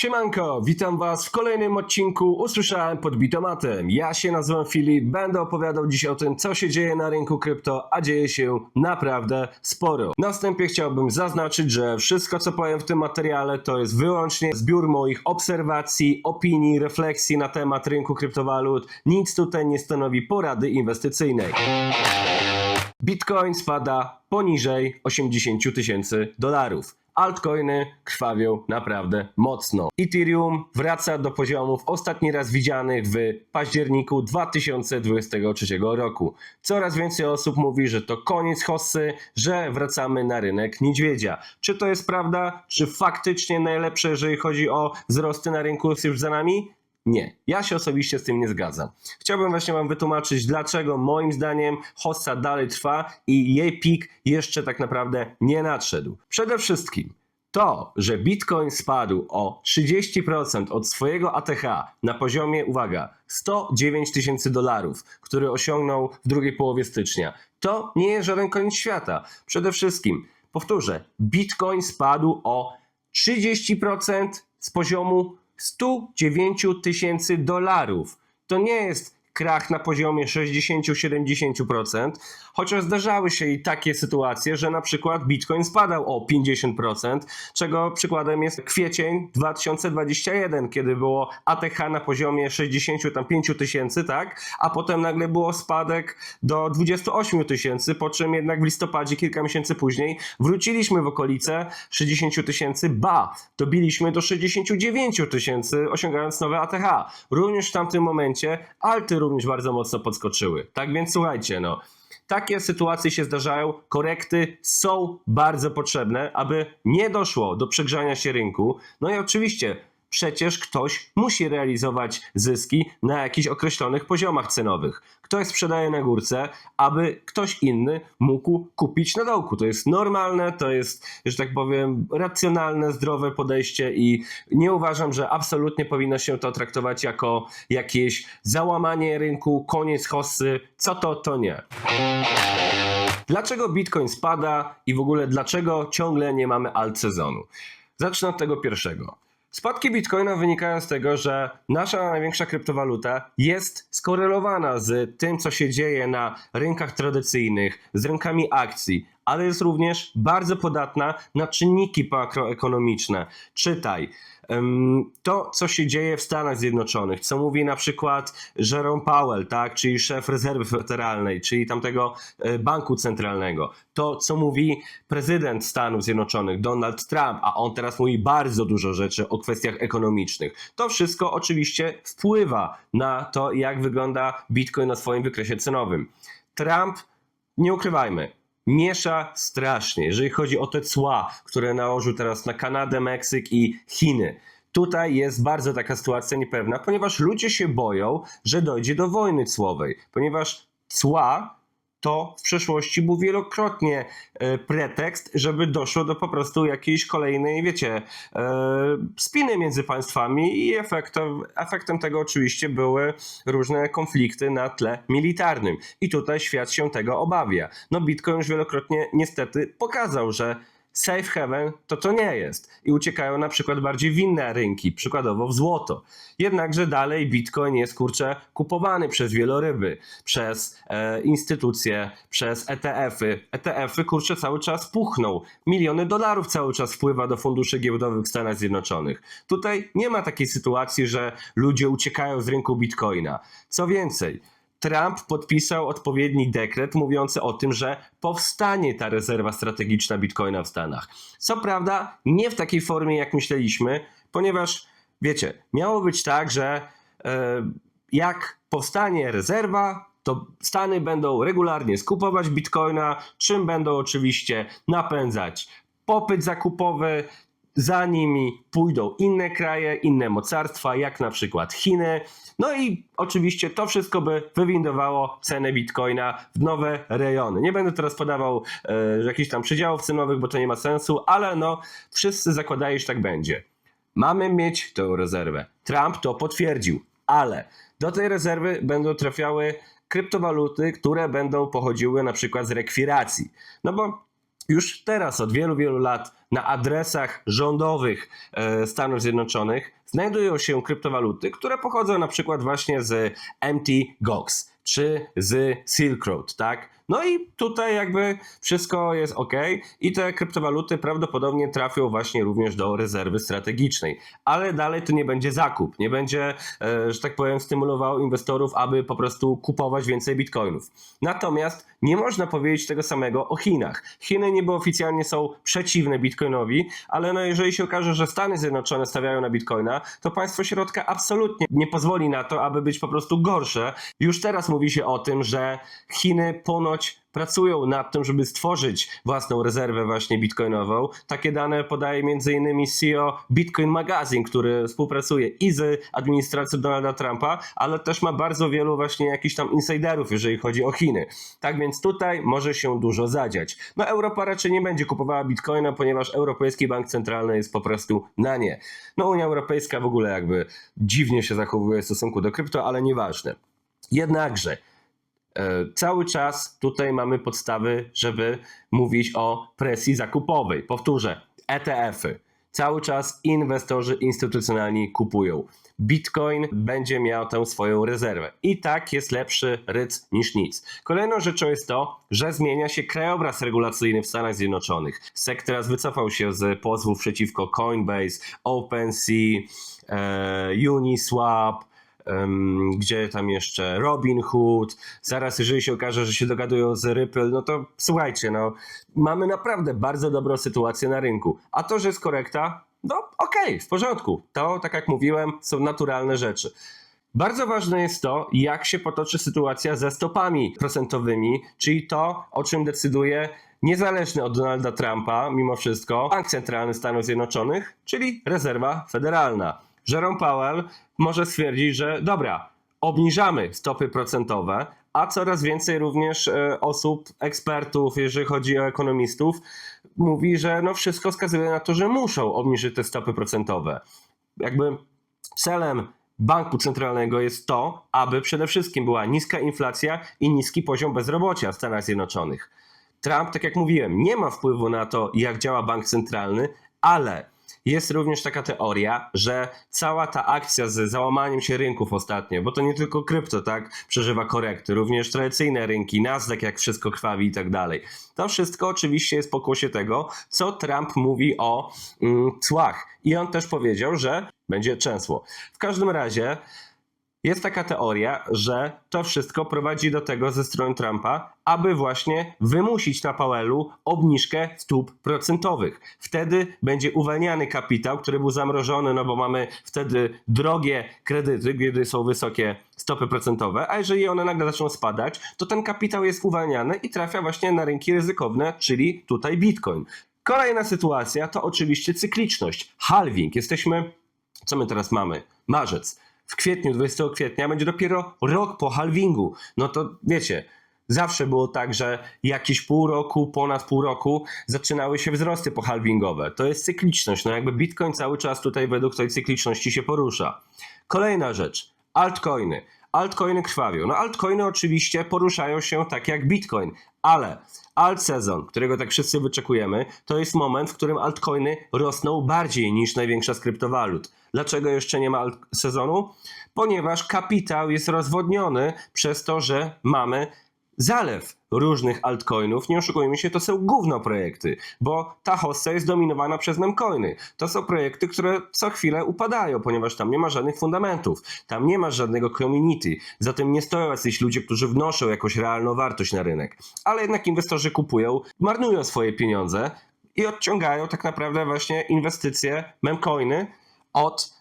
Siemanko, witam was w kolejnym odcinku Usłyszałem pod bitomatem. Ja się nazywam Filip, będę opowiadał dziś o tym, co się dzieje na rynku krypto, a dzieje się naprawdę sporo. Na wstępie chciałbym zaznaczyć, że wszystko, co powiem w tym materiale, to jest wyłącznie zbiór moich obserwacji, opinii, refleksji na temat rynku kryptowalut. Nic tutaj nie stanowi porady inwestycyjnej. Bitcoin spada poniżej 80 000 tysięcy dolarów. Altcoiny krwawią naprawdę mocno. Ethereum wraca do poziomów ostatni raz widzianych w październiku 2023 roku. Coraz więcej osób mówi, że to koniec hossy, że wracamy na rynek niedźwiedzia. Czy to jest prawda? Czy faktycznie najlepsze, jeżeli chodzi o wzrosty na rynku jest już za nami? Nie, ja się osobiście z tym nie zgadzam. Chciałbym właśnie Wam wytłumaczyć, dlaczego moim zdaniem hossa dalej trwa i jej pik jeszcze tak naprawdę nie nadszedł. Przede wszystkim to, że Bitcoin spadł o 30% od swojego ATH na poziomie, uwaga, 109 tysięcy dolarów, który osiągnął w drugiej połowie stycznia, to nie jest żaden koniec świata. Przede wszystkim, powtórzę, Bitcoin spadł o 30% z poziomu 109 tysięcy dolarów. To nie jest krach na poziomie 60-70%, chociaż zdarzały się i takie sytuacje, że na przykład Bitcoin spadał o 50%, czego przykładem jest kwiecień 2021, kiedy było ATH na poziomie 65 tysięcy, tak? A potem nagle było spadek do 28 tysięcy, po czym jednak w listopadzie, kilka miesięcy później, wróciliśmy w okolice 60 tysięcy, ba, dobiliśmy do 69 tysięcy, osiągając nowe ATH. Również w tamtym momencie alty również bardzo mocno podskoczyły. Tak więc słuchajcie, no. Takie sytuacje się zdarzają, korekty są bardzo potrzebne, aby nie doszło do przegrzania się rynku. No i oczywiście przecież ktoś musi realizować zyski na jakichś określonych poziomach cenowych. Ktoś sprzedaje na górce, aby ktoś inny mógł kupić na dołku. To jest normalne, to jest, że tak powiem, racjonalne, zdrowe podejście i nie uważam, że absolutnie powinno się to traktować jako jakieś załamanie rynku, koniec hossy. Co to, to nie. Dlaczego Bitcoin spada i w ogóle dlaczego ciągle nie mamy alt sezonu? Zacznę od tego pierwszego. Spadki Bitcoina wynikają z tego, że nasza największa kryptowaluta jest skorelowana z tym, co się dzieje na rynkach tradycyjnych, z rynkami akcji, ale jest również bardzo podatna na czynniki makroekonomiczne. Czytaj. To, co się dzieje w Stanach Zjednoczonych, co mówi na przykład Jerome Powell, tak, czyli szef rezerwy federalnej, czyli tamtego e, banku centralnego, to, co mówi prezydent Stanów Zjednoczonych, Donald Trump, a on teraz mówi bardzo dużo rzeczy o kwestiach ekonomicznych. To wszystko oczywiście wpływa na to, jak wygląda Bitcoin na swoim wykresie cenowym. Trump, nie ukrywajmy, miesza strasznie, jeżeli chodzi o te cła, które nałożył teraz na Kanadę, Meksyk i Chiny. Tutaj jest bardzo taka sytuacja niepewna, ponieważ ludzie się boją, że dojdzie do wojny cłowej, ponieważ cła to w przeszłości był wielokrotnie e, pretekst, żeby doszło do po prostu jakiejś kolejnej, wiecie, e, spiny między państwami i efektem, efektem tego oczywiście były różne konflikty na tle militarnym. I tutaj świat się tego obawia. No Bitcoin już wielokrotnie niestety pokazał, że safe haven to to nie jest. I uciekają na przykład bardziej w inne rynki, przykładowo w złoto. Jednakże dalej Bitcoin jest kurczę kupowany przez wieloryby, przez e, instytucje, przez ETF-y. ETF-y kurczę cały czas puchną. Miliony dolarów cały czas wpływa do funduszy giełdowych w Stanach Zjednoczonych. Tutaj nie ma takiej sytuacji, że ludzie uciekają z rynku Bitcoina. Co więcej, Trump podpisał odpowiedni dekret mówiący o tym, że powstanie ta rezerwa strategiczna bitcoina w Stanach. Co prawda, nie w takiej formie, jak myśleliśmy, ponieważ wiecie, miało być tak, że e, jak powstanie rezerwa, to Stany będą regularnie skupować bitcoina, czym będą oczywiście napędzać popyt zakupowy, za nimi pójdą inne kraje, inne mocarstwa, jak na przykład Chiny. No i oczywiście to wszystko by wywindowało cenę bitcoina w nowe rejony. Nie będę teraz podawał e, jakichś tam przedziałów cenowych, bo to nie ma sensu, ale no wszyscy zakładają, że tak będzie. Mamy mieć tę rezerwę. Trump to potwierdził, ale do tej rezerwy będą trafiały kryptowaluty, które będą pochodziły na przykład z rekwiracji. No bo już teraz od wielu, wielu lat na adresach rządowych e, Stanów Zjednoczonych znajdują się kryptowaluty, które pochodzą na przykład właśnie z MT Gox czy z Silk Road, tak? No i tutaj jakby wszystko jest ok i te kryptowaluty prawdopodobnie trafią właśnie również do rezerwy strategicznej, ale dalej to nie będzie zakup, nie będzie, e, że tak powiem, stymulował inwestorów, aby po prostu kupować więcej bitcoinów. Natomiast nie można powiedzieć tego samego o Chinach. Chiny niby oficjalnie są przeciwne bitcoinowi, ale no jeżeli się okaże, że Stany Zjednoczone stawiają na bitcoina, to państwo środka absolutnie nie pozwoli na to, aby być po prostu gorsze. Już teraz mówi się o tym, że Chiny ponoć pracują nad tym, żeby stworzyć własną rezerwę właśnie bitcoinową. Takie dane podaje m.in. CEO Bitcoin Magazine, który współpracuje i z administracją Donalda Trumpa, ale też ma bardzo wielu właśnie jakichś tam insiderów, jeżeli chodzi o Chiny. Tak więc tutaj może się dużo zadziać. No Europa raczej nie będzie kupowała bitcoina, ponieważ Europejski Bank Centralny jest po prostu na nie. No Unia Europejska w ogóle jakby dziwnie się zachowuje w stosunku do krypto, ale nieważne. Jednakże Cały czas tutaj mamy podstawy, żeby mówić o presji zakupowej. Powtórzę, ETF-y. Cały czas inwestorzy instytucjonalni kupują. Bitcoin będzie miał tę swoją rezerwę. I tak jest lepszy ryc niż nic. Kolejną rzeczą jest to, że zmienia się krajobraz regulacyjny w Stanach Zjednoczonych. SEC teraz wycofał się z pozwów przeciwko Coinbase, OpenSea, e, Uniswap, gdzie tam jeszcze Robinhood, zaraz jeżeli się okaże, że się dogadują z Ripple, no to słuchajcie, no mamy naprawdę bardzo dobrą sytuację na rynku. A to, że jest korekta, no okej, w porządku. To, tak jak mówiłem, są naturalne rzeczy. Bardzo ważne jest to, jak się potoczy sytuacja ze stopami procentowymi, czyli to, o czym decyduje niezależny od Donalda Trumpa, mimo wszystko, Bank Centralny Stanów Zjednoczonych, czyli Rezerwa Federalna. Jerome Powell może stwierdzić, że dobra, obniżamy stopy procentowe, a coraz więcej również e, osób, ekspertów, jeżeli chodzi o ekonomistów, mówi, że no wszystko wskazuje na to, że muszą obniżyć te stopy procentowe. Jakby celem banku centralnego jest to, aby przede wszystkim była niska inflacja i niski poziom bezrobocia w Stanach Zjednoczonych. Trump, tak jak mówiłem, nie ma wpływu na to, jak działa bank centralny, ale jest również taka teoria, że cała ta akcja z załamaniem się rynków ostatnio, bo to nie tylko krypto, tak, przeżywa korekty, również tradycyjne rynki, Nasdaq jak wszystko krwawi i tak dalej. To wszystko oczywiście jest pokłosie tego, co Trump mówi o mm, cłach. I on też powiedział, że będzie trzęsło. W każdym razie jest taka teoria, że to wszystko prowadzi do tego ze strony Trumpa, aby właśnie wymusić na Powellu obniżkę stóp procentowych. Wtedy będzie uwalniany kapitał, który był zamrożony, no bo mamy wtedy drogie kredyty, kiedy są wysokie stopy procentowe, a jeżeli one nagle zaczną spadać, to ten kapitał jest uwalniany i trafia właśnie na rynki ryzykowne, czyli tutaj Bitcoin. Kolejna sytuacja to oczywiście cykliczność, halving. Jesteśmy, co my teraz mamy? Marzec w kwietniu, 20 kwietnia, będzie dopiero rok po halvingu. No to wiecie, zawsze było tak, że jakieś pół roku, ponad pół roku zaczynały się wzrosty pohalvingowe. To jest cykliczność. No jakby Bitcoin cały czas tutaj według tej cykliczności się porusza. Kolejna rzecz. Altcoiny. Altcoiny krwawią. No altcoiny oczywiście poruszają się tak jak Bitcoin, ale alt sezon, którego tak wszyscy wyczekujemy, to jest moment, w którym altcoiny rosną bardziej niż największa z kryptowalut. Dlaczego jeszcze nie ma alt sezonu? Ponieważ kapitał jest rozwodniony przez to, że mamy zalew różnych altcoinów. Nie oszukujmy się, to są gówno projekty, bo ta hossa jest dominowana przez memcoiny. To są projekty, które co chwilę upadają, ponieważ tam nie ma żadnych fundamentów, tam nie ma żadnego community, zatem nie stoją jacyś ludzie, którzy wnoszą jakąś realną wartość na rynek. Ale jednak inwestorzy kupują, marnują swoje pieniądze i odciągają tak naprawdę właśnie inwestycje, memcoiny od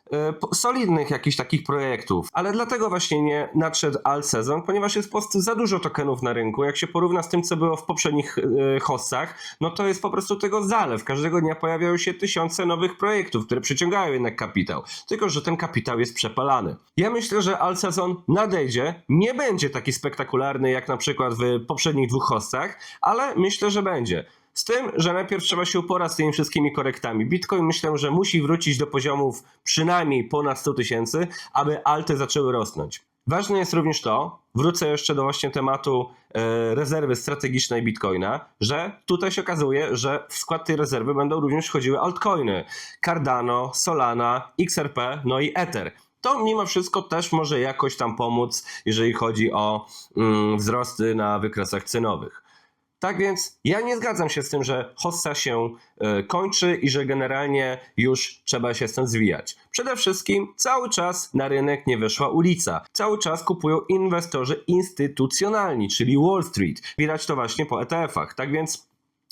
solidnych jakichś takich projektów. Ale dlatego właśnie nie nadszedł alt sezon, ponieważ jest po prostu za dużo tokenów na rynku. Jak się porówna z tym, co było w poprzednich y, hossach, no to jest po prostu tego zalew. Każdego dnia pojawiają się tysiące nowych projektów, które przyciągają jednak kapitał. Tylko, że ten kapitał jest przepalany. Ja myślę, że alt sezon nadejdzie. Nie będzie taki spektakularny jak na przykład w poprzednich dwóch hossach, ale myślę, że będzie. Z tym, że najpierw trzeba się uporać z tymi wszystkimi korektami. Bitcoin myślę, że musi wrócić do poziomów przynajmniej ponad 100 tysięcy, aby alty zaczęły rosnąć. Ważne jest również to, wrócę jeszcze do właśnie tematu e, rezerwy strategicznej Bitcoina, że tutaj się okazuje, że w skład tej rezerwy będą również wchodziły altcoiny Cardano, Solana, XRP, no i Ether. To mimo wszystko też może jakoś tam pomóc, jeżeli chodzi o mm, wzrosty na wykresach cenowych. Tak więc ja nie zgadzam się z tym, że hossa się e, kończy i że generalnie już trzeba się stąd zwijać. Przede wszystkim cały czas na rynek nie weszła ulica. Cały czas kupują inwestorzy instytucjonalni, czyli Wall Street. Widać to właśnie po ETF-ach. Tak więc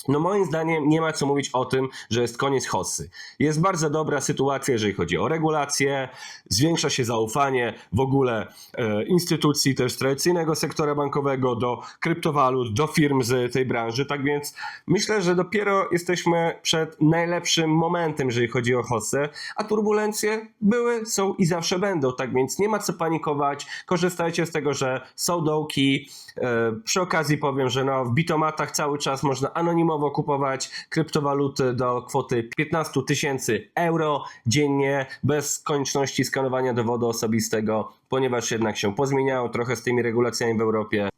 no moim zdaniem nie ma co mówić o tym, że jest koniec hossy. Jest bardzo dobra sytuacja, jeżeli chodzi o regulacje, zwiększa się zaufanie w ogóle e, instytucji też tradycyjnego sektora bankowego do kryptowalut, do firm z tej branży. Tak więc myślę, że dopiero jesteśmy przed najlepszym momentem, jeżeli chodzi o hossę, a turbulencje były, są i zawsze będą. Tak więc nie ma co panikować. Korzystajcie z tego, że są dołki. E, przy okazji powiem, że no, w bitomatach cały czas można anonimowo kupować kryptowaluty do kwoty 15 tysięcy euro dziennie bez konieczności skanowania dowodu osobistego, ponieważ jednak się pozmieniało trochę z tymi regulacjami w Europie.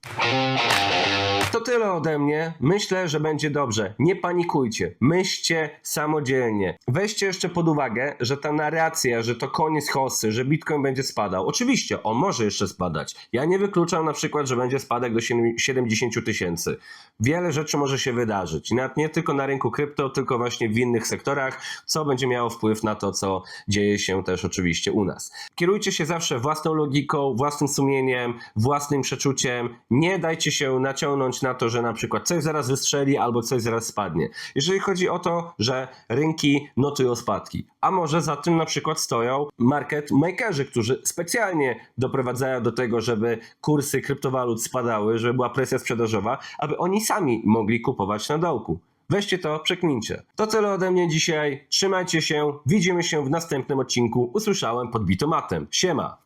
Tyle ode mnie. Myślę, że będzie dobrze. Nie panikujcie. Myślcie samodzielnie. Weźcie jeszcze pod uwagę, że ta narracja, że to koniec hossy, że Bitcoin będzie spadał. Oczywiście, on może jeszcze spadać. Ja nie wykluczam na przykład, że będzie spadek do 70 tysięcy. Wiele rzeczy może się wydarzyć. Nawet nie tylko na rynku krypto, tylko właśnie w innych sektorach, co będzie miało wpływ na to, co dzieje się też oczywiście u nas. Kierujcie się zawsze własną logiką, własnym sumieniem, własnym przeczuciem. Nie dajcie się naciągnąć na to, że na przykład coś zaraz wystrzeli albo coś zaraz spadnie. Jeżeli chodzi o to, że rynki notują spadki, a może za tym na przykład stoją market makerzy, którzy specjalnie doprowadzają do tego, żeby kursy kryptowalut spadały, żeby była presja sprzedażowa, aby oni sami mogli kupować na dołku. Weźcie to, przekmincie. To tyle ode mnie dzisiaj. Trzymajcie się. Widzimy się w następnym odcinku. Usłyszałem pod bitomatem. Siema.